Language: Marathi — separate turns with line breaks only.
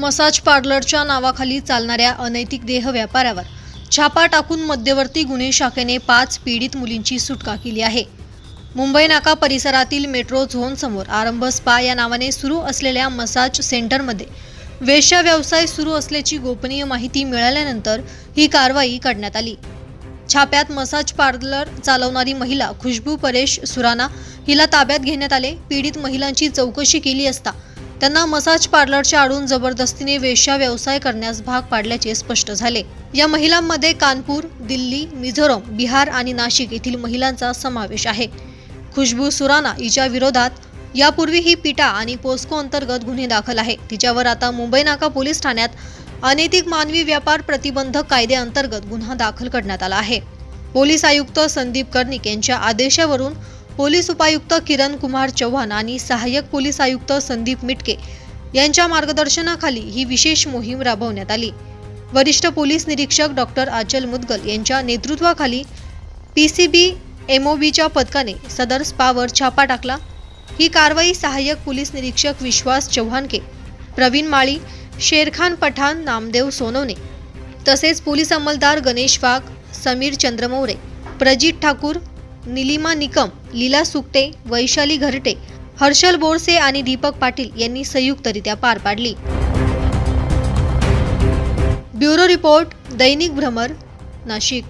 मसाज पार्लरच्या नावाखाली चालणाऱ्या अनैतिक देह व्यापारावर छापा टाकून मध्यवर्ती गुन्हे शाखेने पाच पीडित मुलींची सुटका केली आहे. मुंबई नाका परिसरातील मेट्रो झोन समोर आरंभ स्पा या नावाने सुरू असलेल्या मसाज सेंटरमध्ये वेश्या व्यवसाय सुरू असल्याची गोपनीय माहिती मिळाल्यानंतर ही कारवाई करण्यात आली. छाप्यात मसाज पार्लर चालवणारी महिला खुशबू परेश सुराना हिला ताब्यात घेण्यात आले. पीडित महिलांची चौकशी केली असता त्यांना मसाज पार्लरच्या आडून जबरदस्तीने वेश्या व्यवसाय करण्यास भाग पाडल्याचे स्पष्ट झाले. या महिलांमध्ये कानपूर दिल्ली मिझोरम बिहार आणि नाशिक येथील महिलांचा समावेश आहे. खुशबू सुराना हिच्या विरोधात यापूर्वी ही पिटा आणि पोस्को अंतर्गत गुन्हे दाखल आहे. तिच्यावर आता मुंबई नाका पोलीस ठाण्यात अनैतिक मानवी व्यापार प्रतिबंधक कायद्याअंतर्गत गुन्हा दाखल करण्यात आला आहे. पोलीस आयुक्त संदीप कर्णिक यांच्या आदेशावरून पोलीस उपायुक्त किरण कुमार चव्हाण आणि सहाय्यक पोलीस आयुक्त संदीप मिटके यांच्या मार्गदर्शनाखाली ही विशेष मोहीम राबवण्यात आली. वरिष्ठ पोलीस निरीक्षक डॉक्टर आचल मुदगल यांच्या नेतृत्वाखाली पी सी बी एमओबीच्या पथकाने सदर स्पावर छापा टाकला. ही कारवाई सहाय्यक पोलीस निरीक्षक विश्वास चव्हाणके प्रवीण माळी शेरखान पठाण नामदेव सोनवणे तसेच पोलीस अंमलदार गणेश वाघ समीर चंद्रमौरे प्रजित ठाकूर निलिमा निकम लीला सुकटे वैशाली घरटे हर्षल बोरसे आणि दीपक पाटील यांनी संयुक्तरित्या पार पाडली. ब्युरो रिपोर्ट दैनिक भ्रमर नाशिक.